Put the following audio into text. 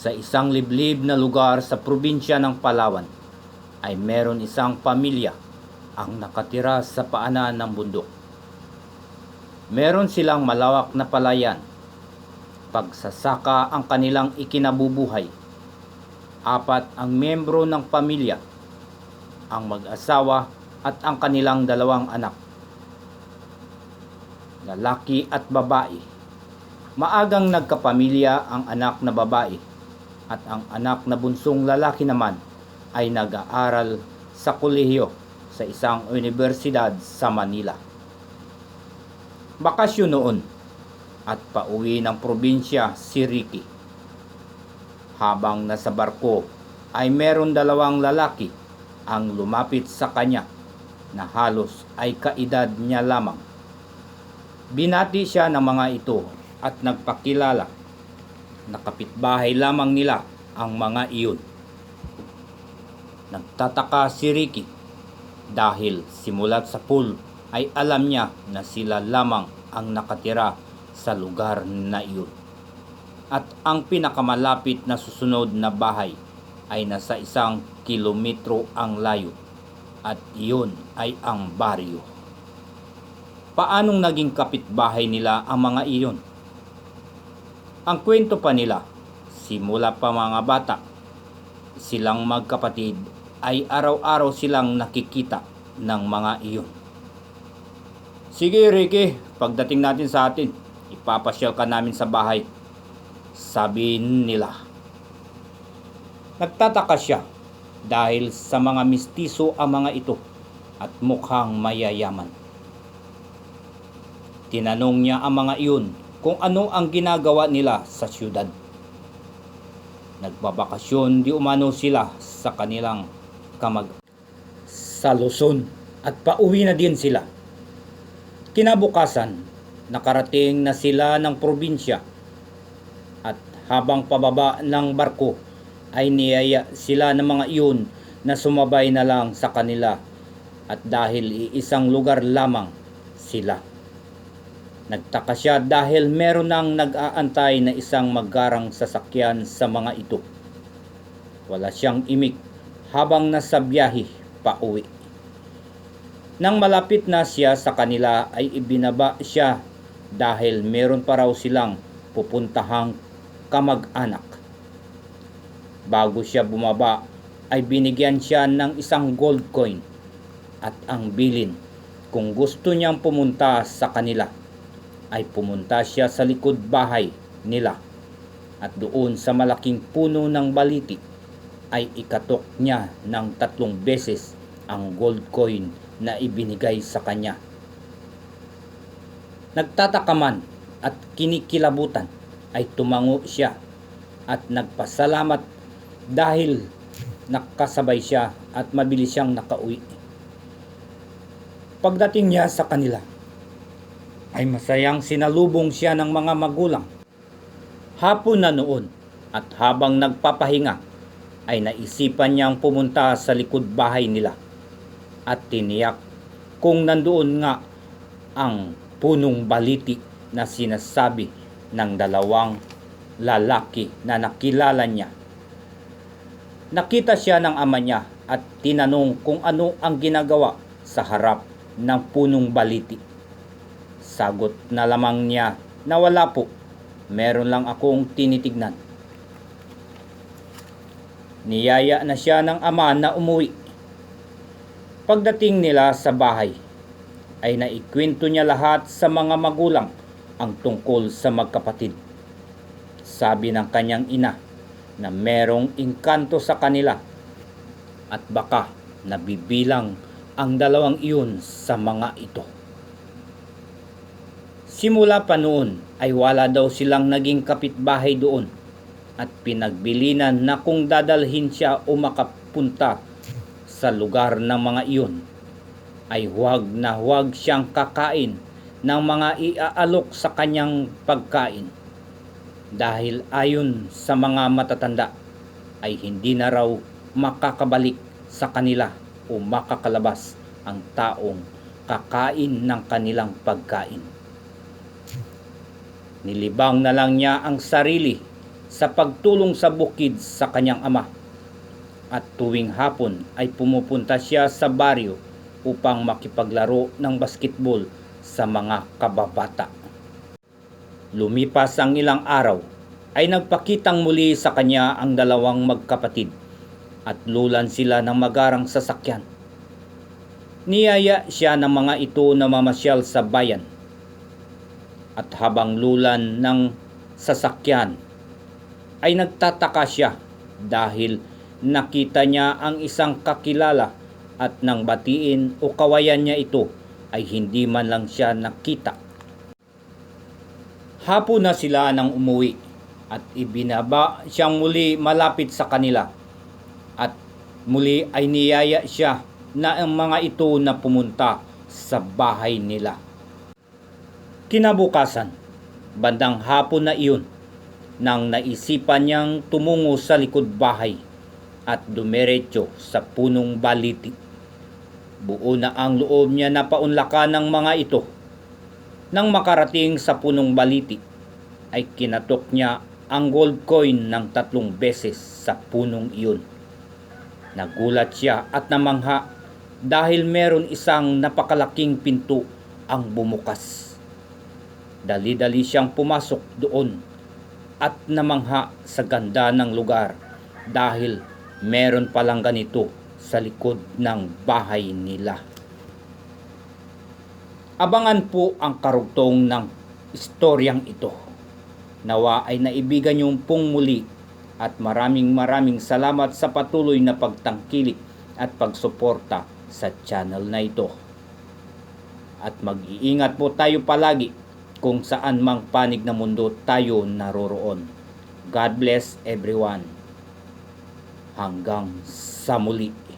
Sa isang liblib na lugar sa probinsya ng Palawan ay meron isang pamilya ang nakatira sa paanan ng bundok. Meron silang malawak na palayan. Pagsasaka ang kanilang ikinabubuhay. Apat ang membro ng pamilya, ang mag-asawa at ang kanilang dalawang anak. Lalaki at babae. Maagang nagkapamilya ang anak na babae at ang anak na bunsong lalaki naman ay nag-aaral sa kolehiyo sa isang universidad sa Manila. Bakasyon noon at pauwi ng probinsya si Ricky. Habang nasa barko ay meron dalawang lalaki ang lumapit sa kanya na halos ay kaedad niya lamang. Binati siya ng mga ito at nagpakilala na kapitbahay lamang nila ang mga iyon. Nagtataka si Ricky dahil simulat sa pool ay alam niya na sila lamang ang nakatira sa lugar na iyon. At ang pinakamalapit na susunod na bahay ay nasa isang kilometro ang layo at iyon ay ang baryo. Paanong naging kapitbahay nila ang mga iyon? Ang kwento pa nila, simula pa mga bata, silang magkapatid ay araw-araw silang nakikita ng mga iyon. Sige Ricky, pagdating natin sa atin, ipapasyal ka namin sa bahay. Sabi nila. Nagtataka siya dahil sa mga mistiso ang mga ito at mukhang mayayaman. Tinanong niya ang mga iyon kung ano ang ginagawa nila sa syudad. Nagbabakasyon di umano sila sa kanilang kamag sa Luzon at pauwi na din sila. Kinabukasan, nakarating na sila ng probinsya at habang pababa ng barko ay niyaya sila ng mga iyon na sumabay na lang sa kanila at dahil iisang lugar lamang sila. Nagtaka siya dahil meron nang nag-aantay na isang magarang sasakyan sa mga ito. Wala siyang imik habang nasa biyahe pa uwi. Nang malapit na siya sa kanila ay ibinaba siya dahil meron pa raw silang pupuntahang kamag-anak. Bago siya bumaba ay binigyan siya ng isang gold coin at ang bilin kung gusto niyang pumunta sa kanila ay pumunta siya sa likod bahay nila at doon sa malaking puno ng baliti ay ikatok niya ng tatlong beses ang gold coin na ibinigay sa kanya. Nagtataka man at kinikilabutan ay tumango siya at nagpasalamat dahil nakasabay siya at mabilis siyang nakauwi. Pagdating niya sa kanila, ay masayang sinalubong siya ng mga magulang. Hapon na noon at habang nagpapahinga ay naisipan niyang pumunta sa likod bahay nila at tiniyak kung nandoon nga ang punong baliti na sinasabi ng dalawang lalaki na nakilala niya. Nakita siya ng ama niya at tinanong kung ano ang ginagawa sa harap ng punong baliti. Sagot na lamang niya na wala po. Meron lang akong tinitignan. Niyaya na siya ng ama na umuwi. Pagdating nila sa bahay, ay naikwento niya lahat sa mga magulang ang tungkol sa magkapatid. Sabi ng kanyang ina na merong inkanto sa kanila at baka nabibilang ang dalawang iyon sa mga ito. Simula pa noon ay wala daw silang naging kapitbahay doon at pinagbilinan na kung dadalhin siya o makapunta sa lugar ng mga iyon ay huwag na huwag siyang kakain ng mga iaalok sa kanyang pagkain dahil ayon sa mga matatanda ay hindi na raw makakabalik sa kanila o makakalabas ang taong kakain ng kanilang pagkain. Nilibang na lang niya ang sarili sa pagtulong sa bukid sa kanyang ama. At tuwing hapon ay pumupunta siya sa baryo upang makipaglaro ng basketball sa mga kababata. Lumipas ang ilang araw ay nagpakitang muli sa kanya ang dalawang magkapatid at lulan sila ng magarang sasakyan. Niyaya siya ng mga ito na mamasyal sa bayan. At habang lulan ng sasakyan ay nagtataka siya dahil nakita niya ang isang kakilala at nang batiin o kawayan niya ito ay hindi man lang siya nakita. Hapon na sila nang umuwi at ibinaba siyang muli malapit sa kanila at muli ay niyaya siya na ang mga ito na pumunta sa bahay nila. Kinabukasan, bandang hapon na iyon, nang naisipan niyang tumungo sa likod bahay at dumiretso sa punong baliti. Buo na ang loob niya na paunlakan ng mga ito. Nang makarating sa punong baliti, ay kinatok niya ang gold coin ng tatlong beses sa punong iyon. Nagulat siya at namangha dahil meron isang napakalaking pinto ang bumukas. Dali-dali siyang pumasok doon at namangha sa ganda ng lugar dahil meron palang ganito sa likod ng bahay nila. Abangan po ang karugtong ng istoryang ito. Nawa ay naibigan niyong pong muli at maraming maraming salamat sa patuloy na pagtangkilik at pagsuporta sa channel na ito. At mag-iingat po tayo palagi kung saan mang panig na mundo tayo naroroon. God bless everyone. Hanggang sa muli.